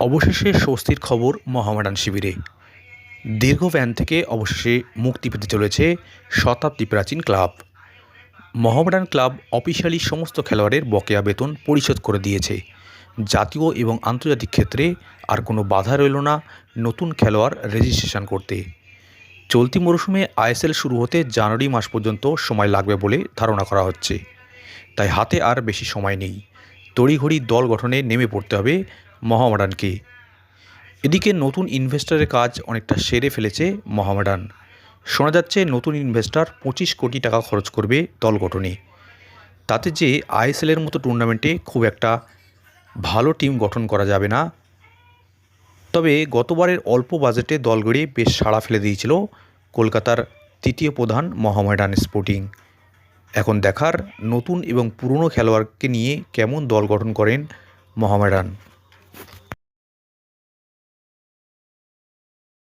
অবশেষে স্বস্তির খবর মহামেডান শিবিরে। দীর্ঘ ব্যান থেকে অবশেষে মুক্তি পেতে চলেছে শতাব্দী প্রাচীন ক্লাব। মহামেডান ক্লাব অফিসিয়ালি সমস্ত খেলোয়াড়ের বকেয়া বেতন পরিশোধ করে দিয়েছে। জাতীয় এবং আন্তর্জাতিক ক্ষেত্রে আর কোনো বাধা রইল না নতুন খেলোয়াড় রেজিস্ট্রেশন করতে। চলতি মরশুমে আইএসএল শুরু হতে জানুয়ারি মাস পর্যন্ত সময় লাগবে বলে ধারণা করা হচ্ছে। তাই হাতে আর বেশি সময় নেই। তড়িঘড়ি দল গঠনে নেমে পড়তে হবে মহামেডানকে। এদিকে নতুন ইনভেস্টরের কাজ অনেকটা সেরে ফেলেছে মহামেডান। শোনা যাচ্ছে নতুন ইনভেস্টর পঁচিশ কোটি টাকা খরচ করবে দল গঠনে। তাতে যে আইএসএলের মতো টুর্নামেন্টে খুব একটা ভালো টিম গঠন করা যাবে না, তবে গতবারের অল্প বাজেটে দল গড়ে বেশ সাড়া ফেলে দিয়েছিল কলকাতার তৃতীয় প্রধান মহামেডান স্পোর্টিং। এখন দেখার নতুন এবং পুরনো খেলোয়াড়কে নিয়ে কেমন দল গঠন করেন মহামেডান?